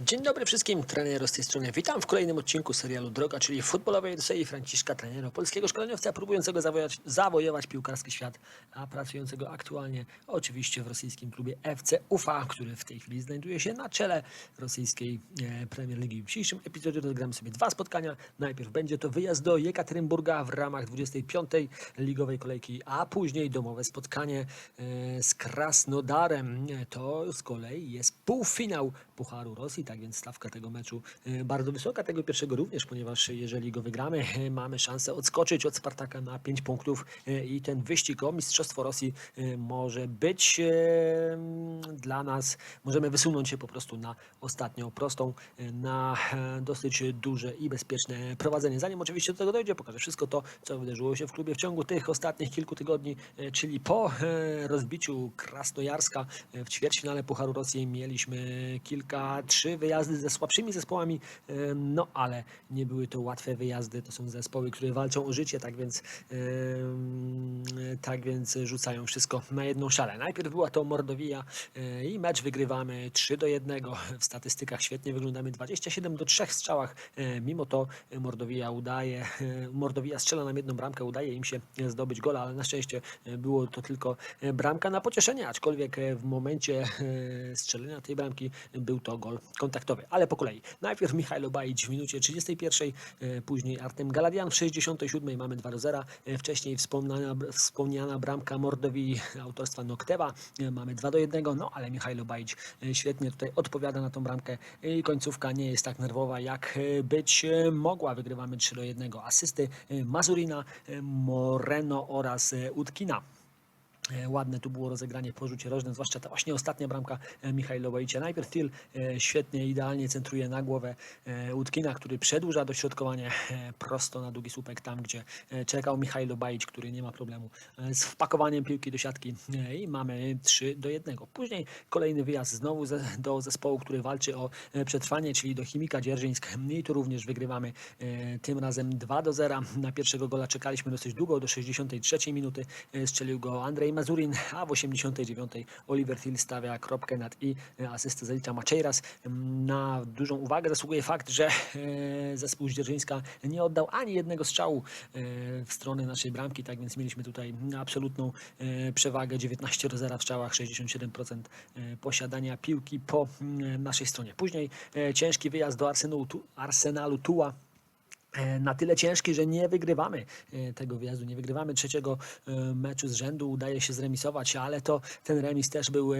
Dzień dobry wszystkim, trener z tej strony. Witam w kolejnym odcinku serialu Droga, czyli futbolowej Odysei Franciszka, trenera polskiego szkoleniowca próbującego zawojować, zawojować piłkarski świat, a pracującego aktualnie oczywiście w rosyjskim klubie FC Ufa, który w tej chwili znajduje się na czele rosyjskiej e, Premier Ligi. W dzisiejszym epizodzie rozegramy sobie dwa spotkania. Najpierw będzie to wyjazd do Jekaterynburga w ramach 25. ligowej kolejki, a później domowe spotkanie e, z Krasnodarem. To z kolei jest półfinał Pucharu Rosji, tak więc stawka tego meczu e, bardzo wysoka, tego pierwszego również, ponieważ jeżeli go wygramy, e, mamy szansę odskoczyć od Spartaka na 5 punktów e, i ten wyścig o Mistrzostwo Rosji może być dla nas, możemy wysunąć się po prostu na ostatnią prostą, na dosyć duże i bezpieczne prowadzenie. Zanim oczywiście do tego dojdzie, pokażę wszystko to, co wydarzyło się w klubie w ciągu tych ostatnich kilku tygodni, czyli po rozbiciu Krasnojarska w ćwierćfinale Pucharu Rosji mieliśmy kilka, trzy wyjazdy ze słabszymi zespołami, no ale nie były to łatwe wyjazdy, to są zespoły, które walczą o życie, tak więc, tak więc rzucają wszystko na jedną szalę. Najpierw była to Mordowija e, i mecz wygrywamy 3 do 1. W statystykach świetnie wyglądamy 27 do 3 w strzałach. E, Mimo to Mordowija udaje, e, Mordowija strzela nam jedną bramkę, udaje im się zdobyć gola, ale na szczęście było to tylko bramka na pocieszenie, aczkolwiek w momencie strzelenia tej bramki był to gol kontaktowy. Ale po kolei. Najpierw Michajlo Bajic w minucie 31, e, później Artem Galadian w 67 mamy 2 do 0. E, Wcześniej wspomniana, wspomniana bramka Mordowi autorstwa Noktewa. E, Mamy 2 do 1, no ale Michajlo Bajic e, świetnie tutaj odpowiada na tą bramkę i końcówka nie jest tak nerwowa jak być mogła. Wygrywamy 3 do 1. Asysty Mazurina, Moreno oraz Utkina. E, Ładne tu było rozegranie po rzucie rożnym, zwłaszcza ta właśnie ostatnia bramka e, Michajlowojcia. Najpierw Til e, świetnie, idealnie centruje na głowę Utkina, który przedłuża dośrodkowanie prosto na długi słupek, tam gdzie czekał Michajlo który nie ma problemu z wpakowaniem piłki do siatki i mamy 3 do 1. Później kolejny wyjazd znowu do zespołu, który walczy o przetrwanie, czyli do Chimika Dzierżyńsk i tu również wygrywamy tym razem 2 do 0. Na pierwszego gola czekaliśmy dosyć długo, do 63 minuty strzelił go Andrzej Mazurin, a w 89 Oliver Hill stawia kropkę nad i e, asystę zalicza Maceiras. Na dużą uwagę zasługuje fakt, że e, zespół z Dzierżyńska nie oddał ani jednego strzału e, w stronę naszej bramki, tak więc mieliśmy tutaj absolutną przewagę 19 do 0 w strzałach, 67% e, posiadania piłki po mm, naszej stronie. Później ciężki wyjazd do Arsenalu, Arsenalu Tuła na tyle ciężki, że nie wygrywamy e, tego wyjazdu, nie wygrywamy trzeciego e, meczu z rzędu, udaje się zremisować, ale to ten remis też był e,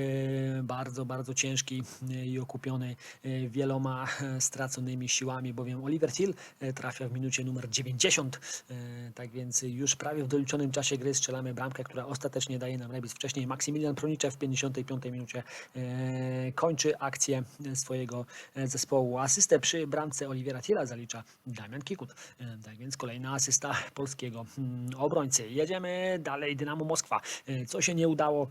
bardzo, bardzo ciężki e, i okupiony e, wieloma e, straconymi siłami, bowiem Oliver Hill e, trafia w minucie numer 90, e, tak więc już prawie w doliczonym czasie gry strzelamy bramkę, która ostatecznie daje nam remis. Wcześniej Maksymilian Pronicze w 55 minucie e, kończy akcję swojego e, zespołu. Asystę przy bramce Olivera Tilla zalicza Damian Kikut. E, Tak więc kolejna asysta polskiego mm, obrońcy. Jedziemy dalej. Dynamo Moskwa. E, Co się nie udało e,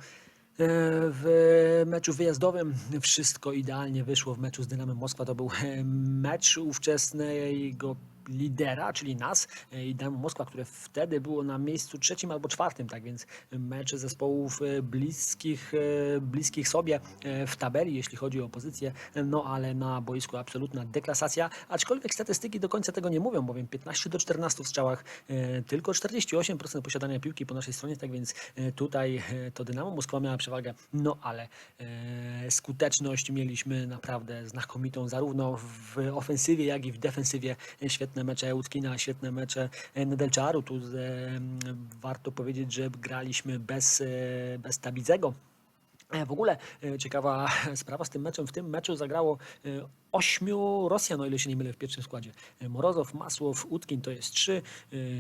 w meczu wyjazdowym wszystko idealnie wyszło w meczu z Dynamem Moskwa. To był mecz ówczesnego lidera, czyli nas e, i Dynamo Moskwa, które wtedy było na miejscu trzecim albo czwartym, tak więc mecze zespołów e, bliskich, e, bliskich sobie w tabeli, jeśli chodzi o pozycję, no ale na boisku absolutna deklasacja, aczkolwiek statystyki do końca tego nie mówią, bowiem 15 do 14 w strzałach, tylko 48% posiadania piłki po naszej stronie, tak więc tutaj to Dynamo Moskwa miała przewagę, no ale skuteczność mieliśmy naprawdę znakomitą, zarówno w ofensywie, jak i w defensywie. E, Świetne mecze Utkina, świetne mecze Nedelczaru. Tu e, warto powiedzieć, że graliśmy bez, e, bez Tabidzego. E, W ogóle ciekawa sprawa z tym meczem. W tym meczu zagrało ośmiu Rosjan, o ile się nie mylę, w pierwszym składzie. E, Morozow, Masłow, Utkin to jest trzy,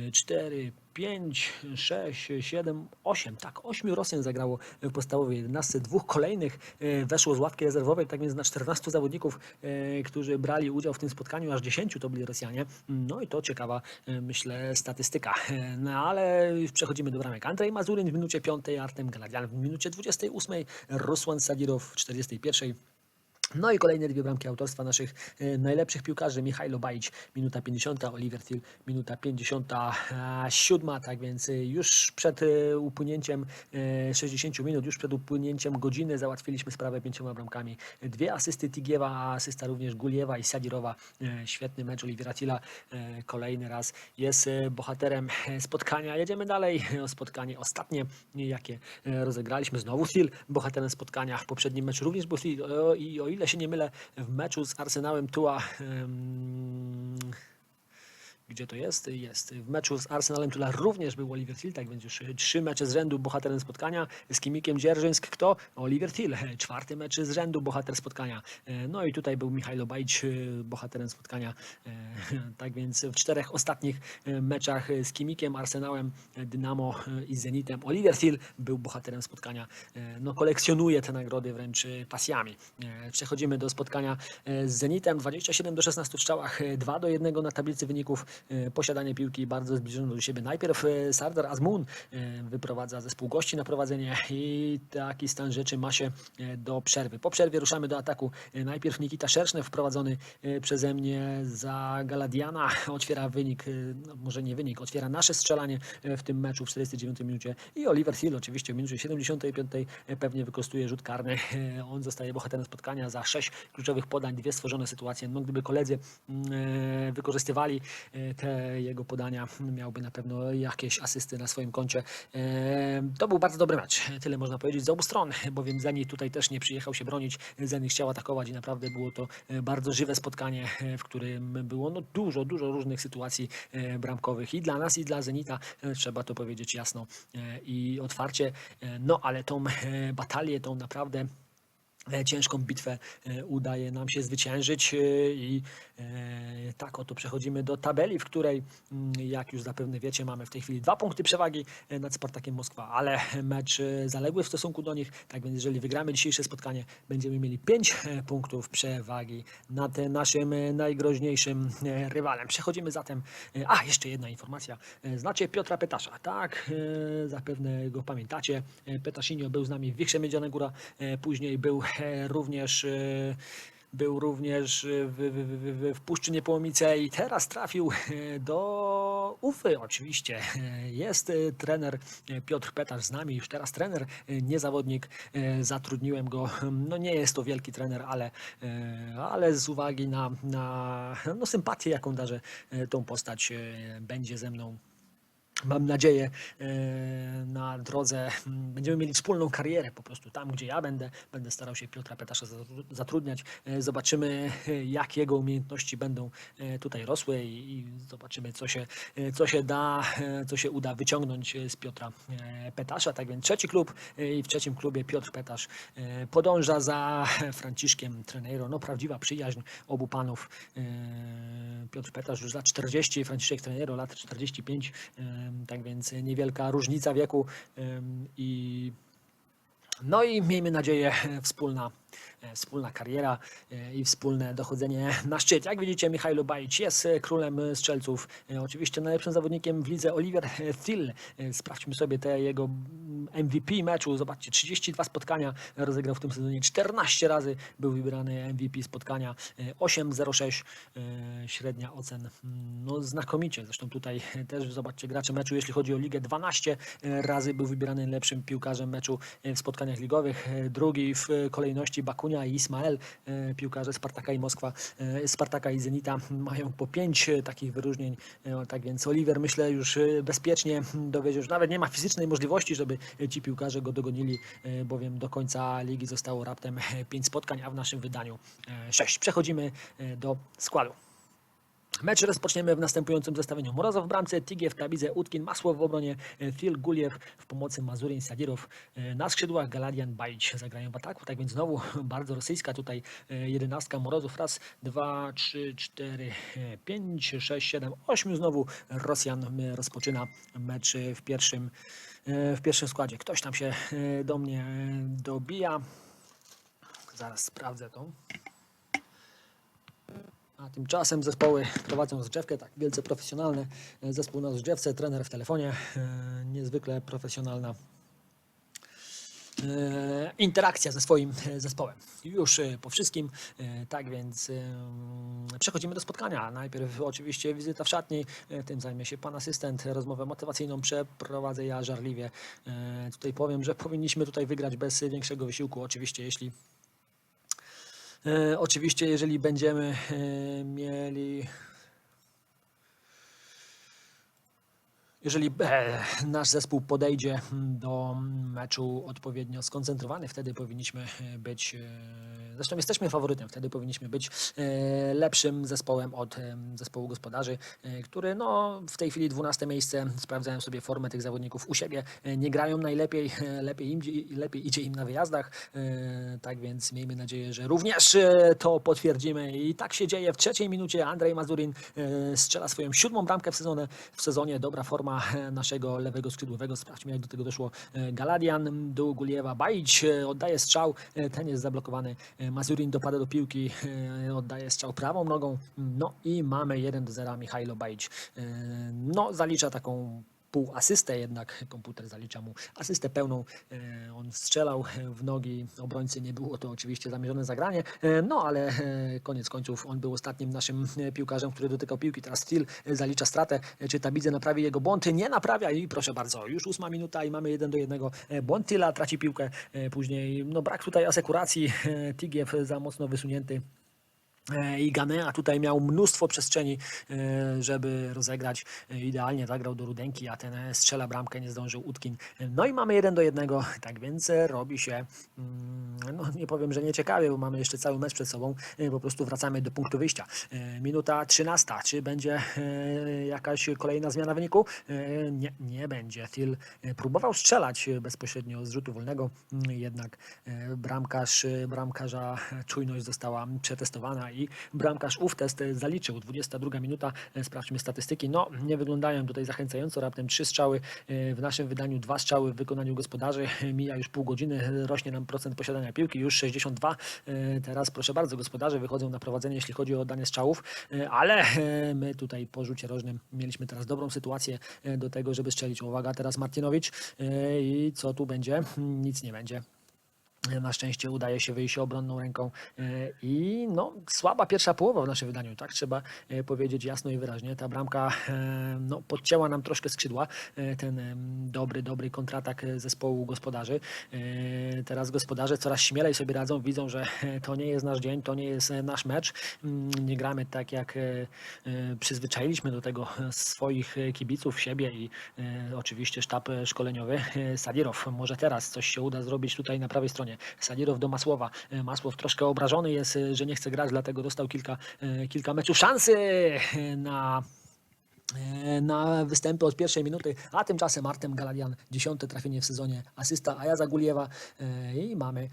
e, cztery, pięć, sześć, siedem, osiem. Tak, ośmiu Rosjan zagrało w podstawowej 11. Dwóch kolejnych e, weszło z ławki rezerwowej, tak więc na 14 zawodników, e, którzy brali udział w tym spotkaniu, aż 10 to byli Rosjanie. No i to ciekawa, myślę, statystyka. No ale przechodzimy do bramek. Andrzej Mazuryn w minucie 5, Artem Galadian w minucie 28, Rusłan Sadirow w 41. No i kolejne dwie bramki autorstwa naszych e, najlepszych piłkarzy. Michajlo Bajic, minuta 50, Oliver Thiel, minuta 57. Tak więc e, już przed e, upłynięciem e, 60 minut, już przed upłynięciem godziny załatwiliśmy sprawę pięcioma bramkami. Dwie asysty Tigiewa, asysta również Guliewa i Sadirowa. E, Świetny mecz Olivera Thiela. E, Kolejny raz jest bohaterem spotkania. Jedziemy dalej. O spotkanie ostatnie, jakie rozegraliśmy. Znowu Thiel, bohaterem spotkania. W poprzednim meczu również był Thiel. O, I o ile się nie mylę, w meczu z Arsenałem Tua. Gdzie to jest? Jest. W meczu z Arsenalem Tula również był Oliver Thiel, tak więc już e, trzy mecze z rzędu bohaterem spotkania. Z Kimikiem Dzierżyńsk kto? Oliver Thiel. E, Czwarty mecz z rzędu bohater spotkania. E, No i tutaj był Michajlo Bajć e, bohaterem spotkania. Tak więc w czterech ostatnich meczach z Kimikiem, Arsenałem, Dynamo i Zenitem Oliver Thiel był bohaterem spotkania. No kolekcjonuje te nagrody wręcz pasjami. Przechodzimy do spotkania z Zenitem. 27 do 16 w strzałach, e, 2 do 1 na tablicy wyników. E, Posiadanie piłki bardzo zbliżone do siebie. Najpierw e, Sardar Azmoun e, wyprowadza zespół gości na prowadzenie i taki stan rzeczy ma się do przerwy. Po przerwie ruszamy do ataku. Najpierw Nikita Szersznew wprowadzony przeze mnie za Galadiana otwiera wynik, no może nie wynik, otwiera nasze strzelanie w tym meczu w 49 minucie i Oliver Hill oczywiście w minucie 75 e, pewnie wykorzystuje rzut karny. On zostaje bohaterem spotkania za sześć kluczowych podań, dwie stworzone sytuacje. No, gdyby koledzy mm, wykorzystywali te jego podania, miałby na pewno jakieś asysty na swoim koncie. E, To był bardzo dobry mecz, tyle można powiedzieć z obu stron, bowiem Zenit tutaj też nie przyjechał się bronić, Zenit chciał atakować i naprawdę było to bardzo żywe spotkanie, w którym było no, dużo, dużo różnych sytuacji e, bramkowych. I dla nas, i dla Zenita, e, trzeba to powiedzieć jasno i otwarcie, no ale tą batalię, tą naprawdę ciężką bitwę e, udaje nam się zwyciężyć e, i e, tak oto przechodzimy do tabeli, w której mm, jak już zapewne wiecie mamy w tej chwili dwa punkty przewagi e, nad Spartakiem Moskwa, ale mecz e, zaległy w stosunku do nich, tak więc jeżeli wygramy dzisiejsze spotkanie będziemy mieli pięć e, punktów przewagi nad e, naszym e, najgroźniejszym e, rywalem. Przechodzimy zatem, e, a jeszcze jedna informacja, E, znacie Piotra Petasza, tak, e, zapewne go pamiętacie, E, Petasinio był z nami w Wichrze Miedziana Góra, e, później był e, również e, był również w, w, w, w, w Puszczy Niepołomice i teraz trafił e, do Ufy oczywiście. Jest trener Piotr Petarz z nami, już teraz trener, nie zawodnik. Zatrudniłem go, no nie jest to wielki trener, ale, ale z uwagi na, na no, sympatię, jaką darzę tą postać, będzie ze mną Mam nadzieję e, na drodze, mm, będziemy mieli wspólną karierę po prostu tam, gdzie ja będę, będę starał się Piotra Petasza zatru- zatrudniać. E, Zobaczymy, jak jego umiejętności będą e, tutaj rosły i, zobaczymy, co się, co się da, co się uda wyciągnąć z Piotra Petasza. Tak więc trzeci klub i w trzecim klubie Piotr Petasz podąża za Franciszkiem Treneiro. No prawdziwa przyjaźń obu panów. Piotr Petasz już lat 40, Franciszek Treneiro lat 45, em, tak więc niewielka różnica wieku. I no i miejmy nadzieję wspólna, wspólna kariera e, i wspólne dochodzenie na szczyt. Jak widzicie Michajlo Bajic jest e, królem e, strzelców. E, Oczywiście najlepszym zawodnikiem w lidze Oliver e, Thiel. E, Sprawdźmy sobie te jego MVP meczu. Zobaczcie, 32 spotkania rozegrał w tym sezonie. 14 razy był wybierany MVP spotkania. E, 8,06 e, średnia ocen. No znakomicie. Zresztą tutaj też zobaczcie gracze meczu, jeśli chodzi o ligę. 12 razy był wybierany najlepszym piłkarzem meczu e, w spotkaniach ligowych. E, Drugi w e, kolejności Bakunia i Ismael, e, piłkarze Spartaka i Moskwa, e, Spartaka i Zenita mają po pięć e, takich wyróżnień. Tak więc Oliver myślę już bezpiecznie dowiedzie, że nawet nie ma fizycznej możliwości, żeby ci piłkarze go dogonili, bowiem do końca ligi zostało raptem pięć spotkań, a w naszym wydaniu sześć. Przechodzimy do składu. Mecz rozpoczniemy w następującym zestawieniu. Morozow w bramce, Tigiew, Tabidze, Utkin, Masłow w obronie, e, Phil Guliew w pomocy Mazurin, Sadirow. E, Na skrzydłach Galadian, Bajic zagrają w ataku. Tak więc znowu bardzo rosyjska tutaj e, jedenastka Morozów. Raz, dwa, trzy, cztery, pięć, sześć, siedem, ośmiu. Znowu Rosjan rozpoczyna mecz w pierwszym, w pierwszym składzie. Ktoś tam się do mnie dobija. Zaraz sprawdzę to. A tymczasem zespoły prowadzą rozgrzewkę, tak wielce profesjonalne. Zespół na rozgrzewce, trener w telefonie, e, niezwykle profesjonalna e, interakcja ze swoim e, zespołem. Już po wszystkim, tak więc przechodzimy do spotkania. Najpierw oczywiście wizyta w szatni, tym zajmie się pan asystent, rozmowę motywacyjną przeprowadzę ja żarliwie. Tutaj powiem, że powinniśmy tutaj wygrać bez większego wysiłku, oczywiście jeśli oczywiście jeżeli będziemy e, mieli Jeżeli e, nasz zespół podejdzie do meczu odpowiednio skoncentrowany, wtedy powinniśmy e, być. e, Zresztą jesteśmy faworytem, wtedy powinniśmy być lepszym zespołem od zespołu gospodarzy, który no, w tej chwili 12 miejsce. Sprawdzają sobie formę tych zawodników u siebie. Nie grają najlepiej, lepiej, im, lepiej idzie im na wyjazdach. Tak więc miejmy nadzieję, że również to potwierdzimy. I tak się dzieje w trzeciej minucie. Andrzej Mazurin strzela swoją siódmą bramkę w sezonie. W sezonie dobra forma naszego lewego skrzydłowego. Sprawdźmy, jak do tego doszło. E, Galadian do Guliewa. Bajić e, oddaje strzał. E, Ten jest zablokowany. Mazurin dopada do piłki. Oddaje strzał prawą nogą. No i mamy 1 do 0 Michailo Bajić. No, zalicza taką pół asystę, jednak komputer zalicza mu asystę pełną. E, On strzelał w nogi obrońcy, nie było to oczywiście zamierzone zagranie, e, no ale e, koniec końców on był ostatnim naszym piłkarzem, który dotykał piłki. Teraz Steel zalicza stratę. Czy Tabidze naprawi jego błąd? Nie naprawia i proszę bardzo, już ósma minuta i mamy jeden do jednego. Błąd Tila traci piłkę, później no brak tutaj asekuracji, Tigiew za mocno wysunięty. E, i Ganea tutaj miał mnóstwo przestrzeni, e, żeby rozegrać. E, Idealnie zagrał do Rudenki, a ten strzela bramkę, nie zdążył Utkin. No i mamy jeden do jednego, tak więc robi się, mm, no nie powiem, że nieciekawie, bo mamy jeszcze cały mecz przed sobą. Po prostu wracamy do punktu wyjścia. Minuta 13. Czy będzie jakaś kolejna zmiana wyniku? Nie, nie będzie. E, próbował strzelać bezpośrednio z rzutu wolnego, mm, jednak bramkarz, bramkarza czujność została przetestowana i bramkarz ów test e, zaliczył. 22 minuta, e, sprawdźmy statystyki. No, nie wyglądają tutaj zachęcająco, raptem trzy strzały, e, w naszym wydaniu dwa strzały w wykonaniu gospodarzy. Mija już pół godziny, rośnie nam procent posiadania piłki, już 62. E, Teraz proszę bardzo, gospodarze wychodzą na prowadzenie, jeśli chodzi o oddanie strzałów, ale my tutaj po rzucie rożnym mieliśmy teraz dobrą sytuację do tego, żeby strzelić. Uwaga, teraz Martinowicz i co tu będzie? Nic nie będzie. Na szczęście udaje się wyjść obronną ręką e, i no, słaba pierwsza połowa w naszym wydaniu, tak trzeba e, powiedzieć jasno i wyraźnie. Ta bramka e, no, podcięła nam troszkę skrzydła, ten dobry, dobry kontratak zespołu gospodarzy. Teraz gospodarze coraz śmielej sobie radzą, widzą, że to nie jest nasz dzień, to nie jest nasz mecz. Mm, Nie gramy tak, jak przyzwyczailiśmy do tego swoich kibiców, siebie i oczywiście sztab szkoleniowy. Sadirow, może teraz coś się uda zrobić tutaj na prawej stronie. Sadirow do Masłowa. E, Masłow troszkę obrażony jest, e, że nie chce grać, dlatego dostał kilka, e, kilka meczów szansy na na występy od pierwszej minuty, a tymczasem Artem Galadian, dziesiąte trafienie w sezonie, asysta Ajaza Guliewa. E, i mamy e,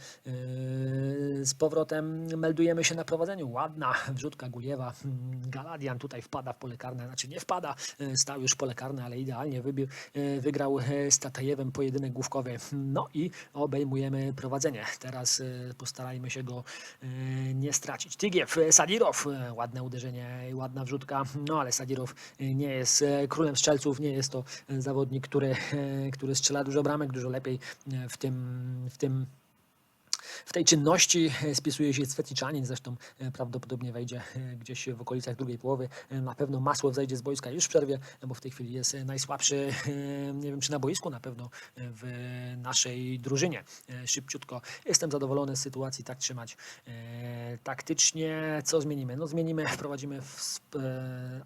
z powrotem, meldujemy się na prowadzeniu, ładna wrzutka Guliewa, Mm, Galadian tutaj wpada w pole karne, znaczy nie wpada, e, stał już w pole karne, ale idealnie wybił, e, wygrał e, z Tatajewem pojedynek główkowy, no i obejmujemy prowadzenie, teraz e, postarajmy się go e, nie stracić. Tygiew, e, Sadirow, e, ładne uderzenie ładna wrzutka, no ale Sadirow e, nie jest e, królem strzelców, nie jest to e, zawodnik, który, e, który strzela dużo bramek, dużo lepiej w tym, w tym w tej czynności e, spisuje się Swetliczanin, zresztą e, prawdopodobnie wejdzie e, gdzieś w okolicach drugiej połowy. Na pewno Masłow zejdzie z boiska już w przerwie, bo w tej chwili jest najsłabszy, nie wiem czy na boisku, na pewno w naszej drużynie. Szybciutko jestem zadowolony z sytuacji, tak trzymać. Taktycznie co zmienimy? No zmienimy, wprowadzimy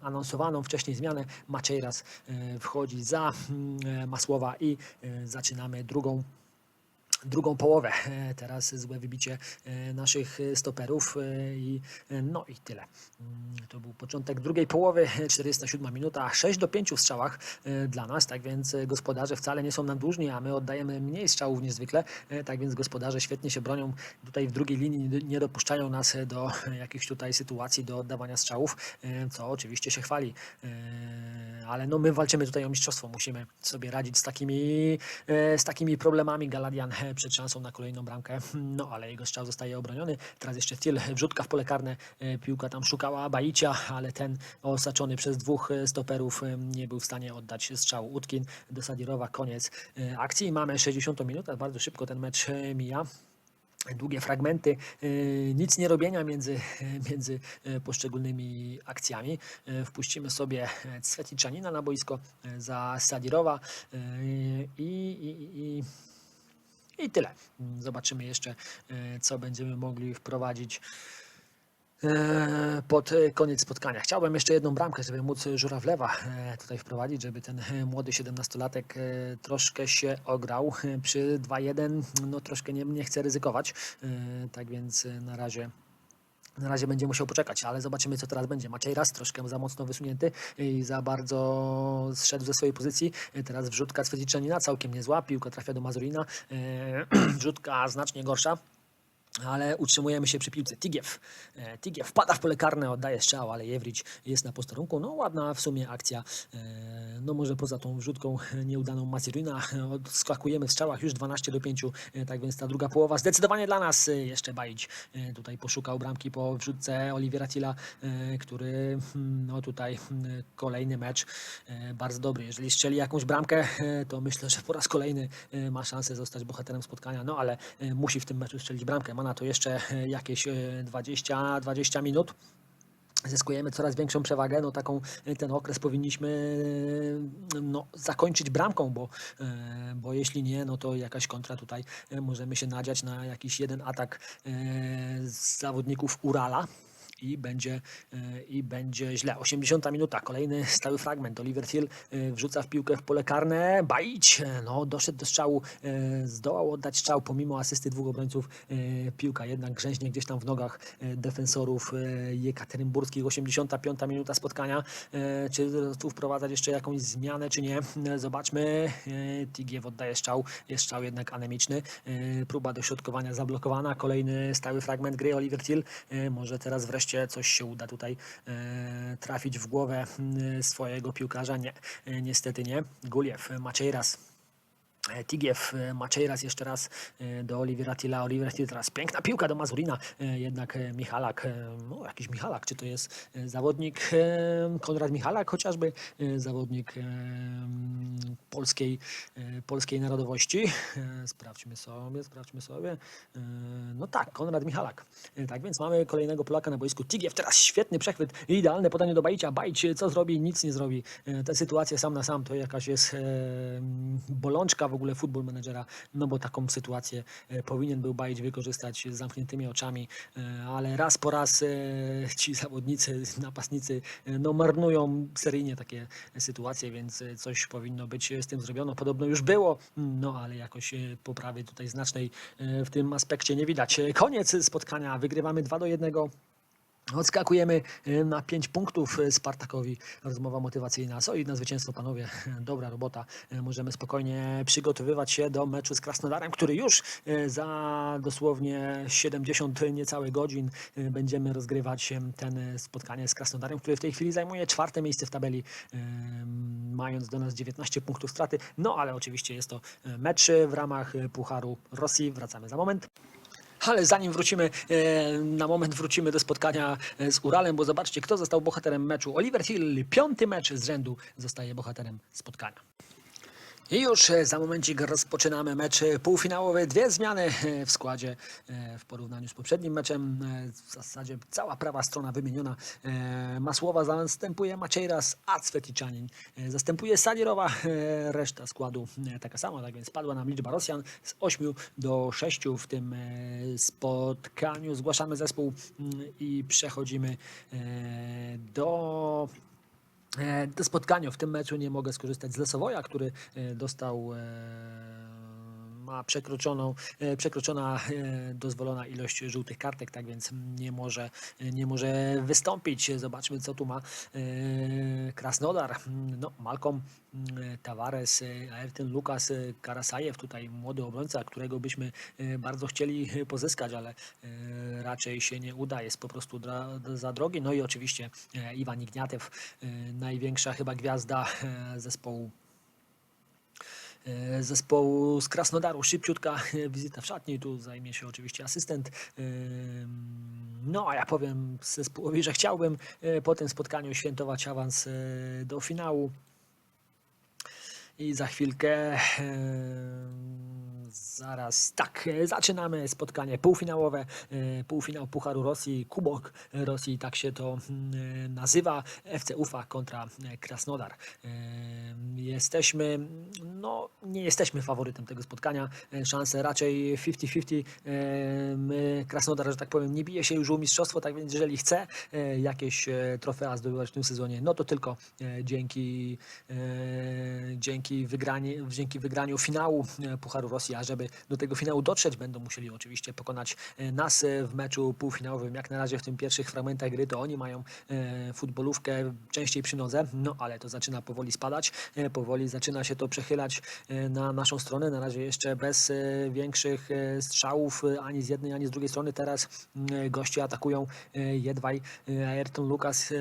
anonsowaną wcześniej zmianę. Maciejras e, wchodzi za mm, Masłowa i zaczynamy drugą drugą połowę. E, Teraz złe wybicie e, naszych stoperów e, i no i tyle. Mm, To był początek drugiej połowy, e, 47 minuta, 6 do 5 w strzałach dla nas, tak więc gospodarze wcale nie są nam dłużni, a my oddajemy mniej strzałów niż zwykle, tak więc gospodarze świetnie się bronią. Tutaj w drugiej linii nie- dopuszczają nas do jakichś tutaj sytuacji, do oddawania strzałów, co oczywiście się chwali. Ale no my walczymy tutaj o mistrzostwo, musimy sobie radzić z takimi, z takimi problemami. Galadian przed szansą na kolejną bramkę, no ale jego strzał zostaje obroniony. Teraz jeszcze Thiel, wrzutka w pole karne, e, piłka tam szukała Baicia, ale ten osaczony przez dwóch e, stoperów e, nie był w stanie oddać strzału. Utkin do Sadirowa, koniec akcji. Mamy 60 minut, bardzo szybko ten mecz mija długie fragmenty nic nie robienia między, między poszczególnymi akcjami. Wpuścimy sobie Cweticzanina na boisko za Sadirowa i, i, i, i tyle. Zobaczymy jeszcze, y, co będziemy mogli wprowadzić e, pod e, koniec spotkania. Chciałbym jeszcze jedną bramkę, żeby móc Żurawlewa e, tutaj wprowadzić, żeby ten e, młody 17-latek e, troszkę się ograł. E, Przy 2-1 no troszkę nie, nie chce ryzykować, E, tak więc e, na razie na razie będzie musiał poczekać, ale zobaczymy, co teraz będzie. Maciej raz troszkę za mocno wysunięty i za bardzo zszedł ze swojej pozycji. Teraz wrzutka Cwediczanina całkiem niezła. Piłka trafia do Mazurina. E, Wrzutka znacznie gorsza. Ale utrzymujemy się przy piłce. Tigiew. E, Tigiew wpada w pole karne, oddaje strzał, ale Jewrić jest na posterunku. No ładna w sumie akcja. E, No może poza tą wrzutką nieudaną Mazurina skakujemy w strzałach już 12 do 5. E, Tak więc ta druga połowa zdecydowanie dla nas. E, Jeszcze Bajić e, tutaj poszukał bramki po wrzutce Oliwiera Tilla, e, który hmm, no tutaj hmm, kolejny mecz e, bardzo dobry. Jeżeli strzeli jakąś bramkę, e, to myślę, że po raz kolejny e, ma szansę zostać bohaterem spotkania. No ale e, musi w tym meczu strzelić bramkę. Ma to jeszcze e, jakieś e, 20, 20 minut zyskujemy coraz większą przewagę, no taką e, ten okres powinniśmy no, zakończyć bramką, bo, bo jeśli nie, no to jakaś kontra tutaj możemy się nadziać na jakiś jeden atak z zawodników Urala. I będzie, e, I będzie źle. 80 minuta, kolejny stały fragment. Oliver Thiel e, wrzuca w piłkę w pole karne. Baić, e, no, doszedł do strzału, zdołał oddać strzał pomimo asysty dwóch obrońców. Piłka jednak grzęźnie gdzieś tam w nogach defensorów jekaterynburskich. 85 minuta spotkania. Czy tu wprowadzać jeszcze jakąś zmianę, czy nie? Zobaczmy. Tigiew oddaje strzał. Jest strzał jednak anemiczny. Próba dośrodkowania zablokowana. Kolejny stały fragment gry Oliver Thiel. Może teraz wreszcie coś się uda tutaj e, trafić w głowę mm, swojego piłkarza. Nie, e, niestety nie. Guliew, Maciej raz. E, Tigiew, e, Maciejras jeszcze raz e, do Oliwiera Tilla. Oliver Till teraz piękna piłka do Mazurina. Jednak Michalak, no jakiś Michalak, czy to jest zawodnik Konrad Michalak, chociażby zawodnik polskiej, polskiej narodowości. Sprawdźmy sobie, sprawdźmy sobie. No tak, Konrad Michalak. Tak więc mamy kolejnego Polaka na boisku. Tigiew teraz świetny przechwyt, idealne podanie do Bajcia. Bajć co zrobi? Nic nie zrobi. Te sytuacje sam na sam to jakaś jest bolączka w ogóle futbol menedżera, no bo taką sytuację e, powinien był Bajić wykorzystać z zamkniętymi oczami, e, ale raz po raz e, ci zawodnicy, napastnicy no marnują seryjnie takie sytuacje, więc coś powinno być z tym zrobione. Podobno już było, no ale jakoś poprawy tutaj znacznej w tym aspekcie nie widać. Koniec spotkania, wygrywamy 2 do 1. Odskakujemy e, na 5 punktów e, Spartakowi. Rozmowa motywacyjna. Solidne zwycięstwo, panowie. Dobra robota. E, Możemy spokojnie przygotowywać się do meczu z Krasnodarem, który już za dosłownie 70 niecałe godzin będziemy rozgrywać ten spotkanie z Krasnodarem, który w tej chwili zajmuje czwarte miejsce w tabeli, mając do nas 19 punktów straty. No ale oczywiście jest to mecz w ramach Pucharu Rosji. Wracamy za moment. Ale zanim wrócimy, e, na moment wrócimy do spotkania e, z Uralem, bo zobaczcie, kto został bohaterem meczu. Oliver Hill, piąty mecz z rzędu, zostaje bohaterem spotkania. I już e, za momencik rozpoczynamy mecz e, półfinałowy. Dwie zmiany e, w składzie w porównaniu z poprzednim meczem. W zasadzie cała prawa strona wymieniona. Masłowa zastępuje Maciejras, a Cweticzanin zastępuje Sadirowa. E, Reszta składu taka sama, tak więc spadła nam liczba Rosjan z 8 do 6 w tym spotkaniu. Zgłaszamy zespół mm, i przechodzimy do E, Do spotkania w tym meczu nie mogę skorzystać. Z Lesowoja, który e, dostał e, ma przekroczoną, e, przekroczona e, dozwolona ilość żółtych kartek, tak więc nie może, nie może wystąpić. Zobaczmy, co tu ma e, Krasnodar. No, Malcolm mm, Tavares, e, Ayrton Lukas, e, Karasajew, tutaj młody obrońca, którego byśmy e, bardzo chcieli e, pozyskać, ale e, raczej się nie uda, jest po prostu za drogi. No i oczywiście e, Iwan Igniatew, e, największa chyba gwiazda e, zespołu e, zespołu z Krasnodaru. Szybciutka e, wizyta w szatni, tu zajmie się oczywiście asystent. Ym, No a ja powiem zespołowi, że chciałbym e, po tym spotkaniu świętować awans e, do finału. I za chwilkę zaraz tak, zaczynamy spotkanie półfinałowe, e, półfinał Pucharu Rosji, Kubok Rosji, tak się to mm, nazywa, FC Ufa kontra e, Krasnodar. Jesteśmy, no nie jesteśmy faworytem tego spotkania, E, szanse raczej 50-50. Em, e, Krasnodar, że tak powiem, nie bije się już o mistrzostwo, tak więc jeżeli chce jakieś trofea zdobywać w tym sezonie, no to tylko dzięki, e, dzięki, dzięki wygraniu finału e, Pucharu Rosji, a żeby do tego finału dotrzeć, będą musieli oczywiście pokonać e, nas e, w meczu półfinałowym. Jak na razie w tym pierwszych fragmentach gry to oni mają futbolówkę częściej przy nodze, no ale to zaczyna powoli spadać, powoli zaczyna się to przechylać na naszą stronę. Na razie jeszcze bez większych strzałów ani z jednej, ani z drugiej strony. Teraz mm, goście atakują Jedwaj, Ayrton Lukas.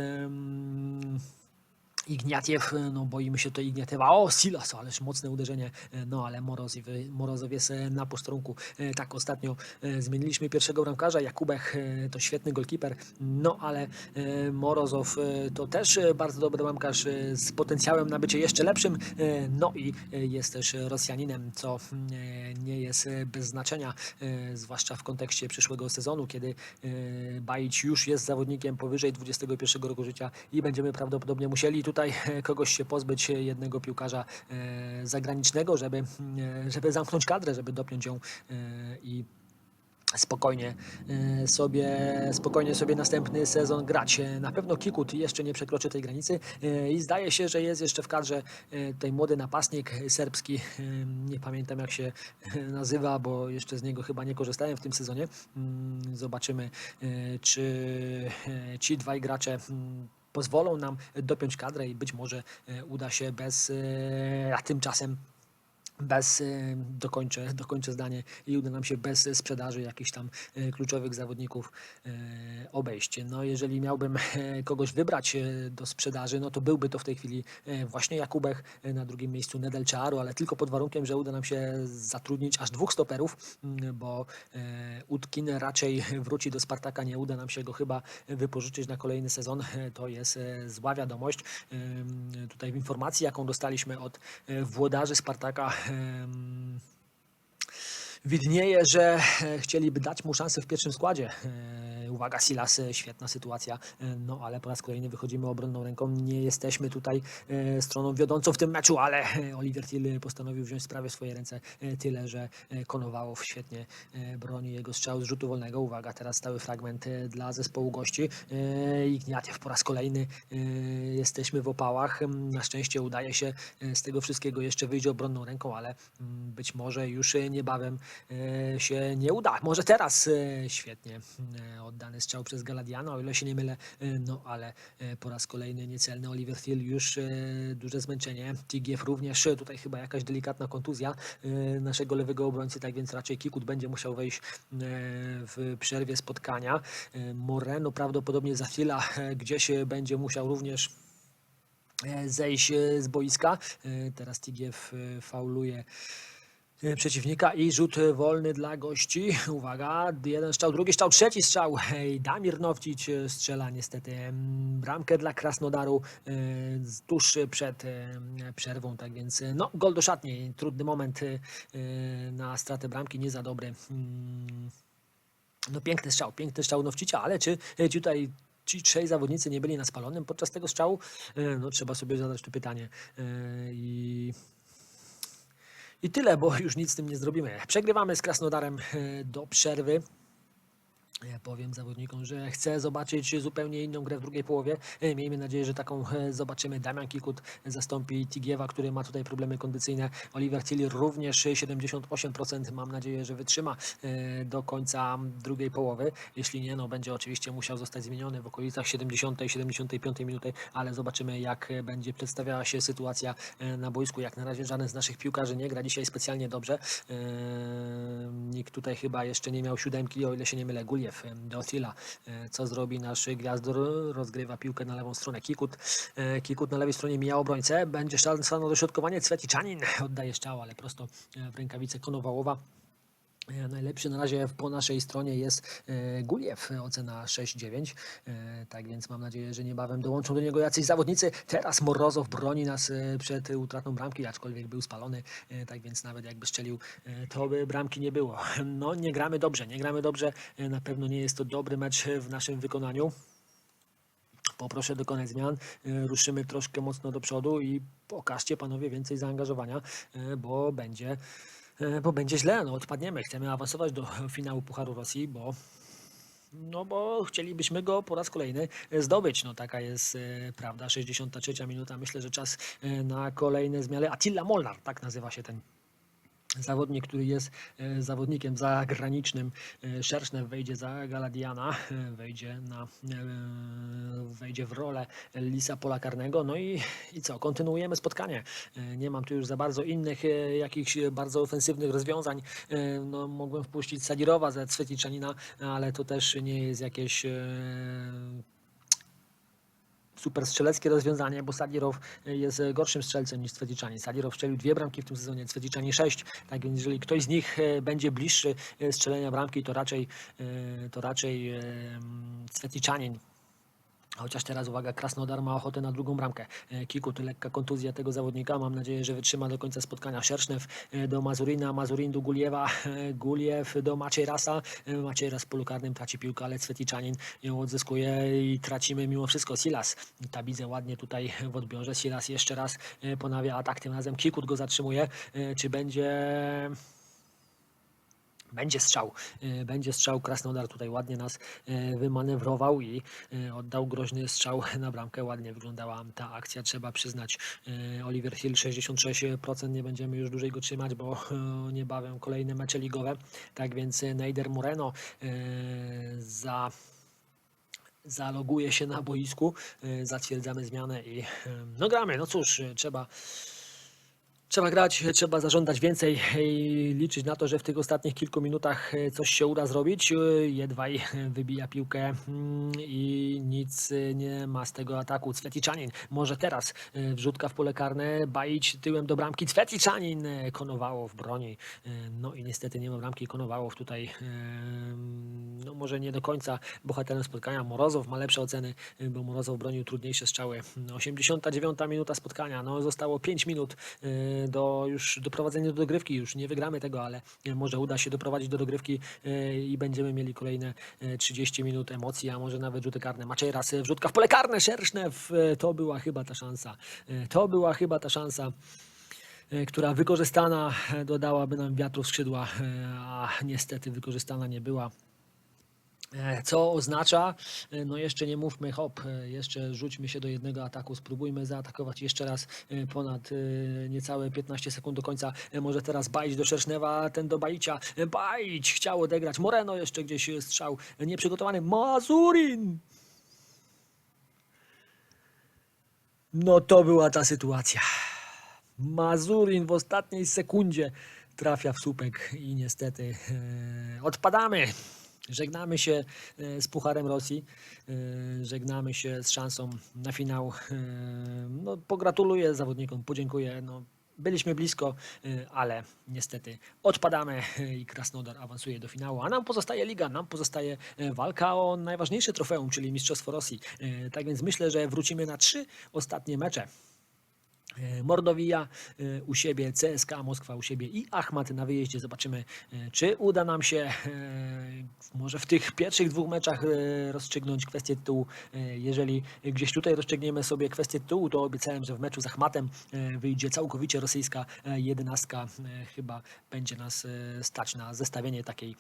Igniatiew, no boimy się to Igniatiewa. O, Silas, ależ mocne uderzenie. No ale Morozow, Morozow jest e, na posterunku. E, Tak, ostatnio e, zmieniliśmy pierwszego bramkarza. Jakubek e, to świetny golkiper. No ale e, Morozow e, to też e, bardzo dobry bramkarz e, z potencjałem na bycie jeszcze lepszym. E, No i e, jest też Rosjaninem, co mm, e, nie jest e, bez znaczenia, e, zwłaszcza w kontekście przyszłego sezonu, kiedy e, Bajic już jest zawodnikiem powyżej 21 roku życia i będziemy prawdopodobnie musieli tutaj e, kogoś się pozbyć, e, jednego piłkarza e, zagranicznego, żeby, żeby zamknąć kadrę, żeby dopiąć ją i spokojnie sobie, spokojnie sobie następny sezon grać. Na pewno Kikut jeszcze nie przekroczy tej granicy i zdaje się, że jest jeszcze w kadrze tutaj młody napastnik serbski. Nie pamiętam jak się nazywa, bo jeszcze z niego chyba nie korzystałem w tym sezonie. Mm, Zobaczymy, czy ci dwaj gracze mm, pozwolą nam dopiąć kadrę i być może e, uda się bez, e, a tymczasem bez, e, dokończę, dokończę zdanie i uda nam się bez sprzedaży jakichś tam e, kluczowych zawodników e, obejść. No jeżeli miałbym e, kogoś wybrać e, do sprzedaży, no to byłby to w tej chwili e, właśnie Jakubek, na drugim miejscu Nedel ale tylko pod warunkiem, że uda nam się zatrudnić aż dwóch stoperów, bo Utkin raczej wróci do Spartaka, nie uda nam się go chyba wypożyczyć na kolejny sezon. To jest zła wiadomość. Tutaj w informacji, jaką dostaliśmy od włodarzy Spartaka, Um, widnieje, że e, chcieliby dać mu szansę w pierwszym składzie. E, Uwaga, Silas, e, świetna sytuacja, no ale po raz kolejny wychodzimy obronną ręką. Nie jesteśmy tutaj stroną wiodącą w tym meczu, ale Oliver Till postanowił wziąć sprawę w swoje ręce tyle, że Konowałow świetnie broni jego strzał z rzutu wolnego. Uwaga, teraz stały fragment dla zespołu gości. Igniatiew po raz kolejny jesteśmy w opałach. Na szczęście udaje się z tego wszystkiego jeszcze wyjść obronną ręką, ale być może już niebawem się nie uda. Może teraz e, świetnie e, oddany strzał przez Galadiana, o ile się nie mylę, e, no ale e, po raz kolejny niecelny Oliver Thiel już e, duże zmęczenie. Tigiew również, e, tutaj chyba jakaś delikatna kontuzja e, naszego lewego obrońcy, tak więc raczej Kikut będzie musiał wejść e, w przerwie spotkania. E, Moreno prawdopodobnie za chwilę e, gdzieś e, będzie musiał również e, zejść e, z boiska. E, Teraz Tigiew e, fauluje e, przeciwnika i rzut e, wolny dla gości. Uwaga, jeden strzał, drugi strzał, trzeci strzał. Damir Nowcic e, strzela niestety bramkę dla Krasnodaru e, tuż przed e, przerwą, tak więc e, no, gol do szatni. Trudny moment e, e, na stratę bramki, nie za dobry. Mm, no piękny strzał, piękny strzał Nowcicia, ale czy e, tutaj ci trzej zawodnicy nie byli na spalonym podczas tego strzału? E, No trzeba sobie zadać to pytanie. E, I, I tyle, bo już nic z tym nie zrobimy. Przegrywamy z Krasnodarem e, do przerwy. Powiem zawodnikom, że chcę zobaczyć zupełnie inną grę w drugiej połowie. E, Miejmy nadzieję, że taką e, zobaczymy. Damian Kikut zastąpi Tigiewa, który ma tutaj problemy kondycyjne. Oliver Tilly również e, 78%. Mam nadzieję, że wytrzyma e, do końca drugiej połowy. Jeśli nie, no będzie oczywiście musiał zostać zmieniony w okolicach 70-75 minuty, ale zobaczymy jak będzie przedstawiała się sytuacja na boisku. Jak na razie żaden z naszych piłkarzy nie gra dzisiaj specjalnie dobrze. Nikt tutaj chyba jeszcze nie miał siódemki, o ile się nie mylę. Guliew E, do Tila. E, Co zrobi nasz gwiazdor? Rozgrywa piłkę na lewą stronę. Kikut, e, Kikut na lewej stronie mija obrońcę. Będzie szansa na dośrodkowanie. Cweticzanin oddaje strzał, ale prosto e, w rękawice Konowałowa. E, Najlepszy na razie po naszej stronie jest e, Guliew, ocena 6-9. E, Tak więc mam nadzieję, że niebawem dołączą do niego jacyś zawodnicy. Teraz Morozow broni nas przed utratą bramki, aczkolwiek był spalony. Tak więc nawet jakby strzelił, e, to by bramki nie było. No nie gramy dobrze, nie gramy dobrze. Na pewno nie jest to dobry mecz w naszym wykonaniu. Poproszę dokonać zmian. Ruszymy troszkę mocno do przodu i pokażcie panowie więcej zaangażowania, bo będzie, bo będzie źle. No, odpadniemy. Chcemy awansować do finału Pucharu Rosji, bo no bo chcielibyśmy go po raz kolejny zdobyć. No taka jest e, prawda. 63 minuta. Myślę, że czas e, na kolejne zmiany. Attila Molnar, tak nazywa się ten zawodnik, który jest e, zawodnikiem zagranicznym. E, Szersznew wejdzie za Galadiana, e, wejdzie, na, wejdzie w rolę Lisa Pola Karnego. No i, i co? Kontynuujemy spotkanie. Nie mam tu już za bardzo innych jakichś bardzo ofensywnych rozwiązań. No, mogłem wpuścić Sadirowa za Cweticzanina, ale to też nie jest jakieś super strzeleckie rozwiązanie, bo Sadirow jest gorszym strzelcem niż Cweticzanin. Sadirow strzelił dwie bramki w tym sezonie, Cweticzanin sześć. Tak więc jeżeli ktoś z nich e, będzie bliższy e, strzelenia bramki, to raczej, e, to raczej e, mm, Cweticzanin. Chociaż teraz uwaga, Krasnodar ma ochotę na drugą bramkę. E, Kikut, lekka kontuzja tego zawodnika. Mam nadzieję, że wytrzyma do końca spotkania. Szersznew e, do Mazurina, Mazurin do Guliewa, e, Guliew do Maciejrasa. Maciejras w polu karnym traci piłkę, ale Cweticzanin ją odzyskuje i tracimy mimo wszystko. Silas, Tabizę ładnie tutaj w odbiorze. Silas jeszcze raz ponawia atak, tym razem Kikut go zatrzymuje. Czy będzie będzie strzał, e, będzie strzał. Krasnodar tutaj ładnie nas e, wymanewrował i e, oddał groźny strzał na bramkę. Ładnie wyglądała ta akcja, trzeba przyznać. Oliver Hill 66%, nie będziemy już dłużej go trzymać, bo niebawem kolejne mecze ligowe. Tak więc Neider Moreno za zaloguje się na boisku, zatwierdzamy zmianę i no gramy. No cóż, trzeba Trzeba grać, trzeba zażądać więcej i liczyć na to, że w tych ostatnich kilku minutach e, coś się uda zrobić. E, Jedwaj wybija piłkę mm, i nic e, nie ma z tego ataku. Cweticzanin może teraz wrzutka w pole karne, baić tyłem do bramki. Cweticzanin konowało w broni. No i niestety nie ma bramki Konowałow tutaj. No może nie do końca bohaterem spotkania. Morozow ma lepsze oceny, bo Morozow bronił trudniejsze strzały. 89 minuta spotkania. No zostało 5 minut do już doprowadzenia do dogrywki. Już nie wygramy tego, ale e, może uda się doprowadzić do dogrywki e, i będziemy mieli kolejne e, 30 minut emocji, a może nawet rzuty karne. E, wrzutka w pole karne, Szersznew. To była chyba ta szansa. To była chyba ta szansa która wykorzystana dodałaby nam wiatru w skrzydła, a niestety wykorzystana nie była. E, Co oznacza, e, no jeszcze nie mówmy hop, e, jeszcze rzućmy się do jednego ataku, spróbujmy zaatakować jeszcze raz ponad niecałe 15 sekund do końca. Może teraz Bajić do Szersznewa, ten do Bajicia. E, Bajić chciał odegrać, Moreno jeszcze gdzieś strzał nieprzygotowany, Mazurin! No to była ta sytuacja. Mazurin w ostatniej sekundzie trafia w słupek i niestety odpadamy. Żegnamy się e, z Pucharem Rosji, e, żegnamy się z szansą na finał. E, no, pogratuluję zawodnikom, podziękuję. No, byliśmy blisko, ale niestety odpadamy i Krasnodar awansuje do finału. A nam pozostaje liga, nam pozostaje walka o najważniejsze trofeum, czyli Mistrzostwo Rosji. Tak więc myślę, że wrócimy na trzy ostatnie mecze. E, Mordowija e, u siebie, CSK Moskwa u siebie i Achmat na wyjeździe. Zobaczymy, e, czy uda nam się może w tych pierwszych dwóch meczach rozstrzygnąć kwestię tytułu. Jeżeli gdzieś tutaj rozstrzygniemy sobie kwestię tytułu, to obiecałem, że w meczu z Achmatem wyjdzie całkowicie rosyjska jedenastka. Chyba będzie nas stać na zestawienie takiej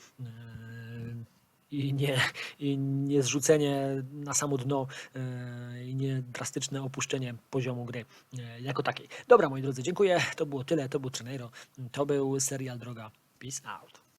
i nie, i nie zrzucenie na samo dno e, i nie drastyczne opuszczenie poziomu gry e, jako takiej. Dobra, moi drodzy, dziękuję. To było tyle. To był Treneiro. To był serial Droga. Peace out.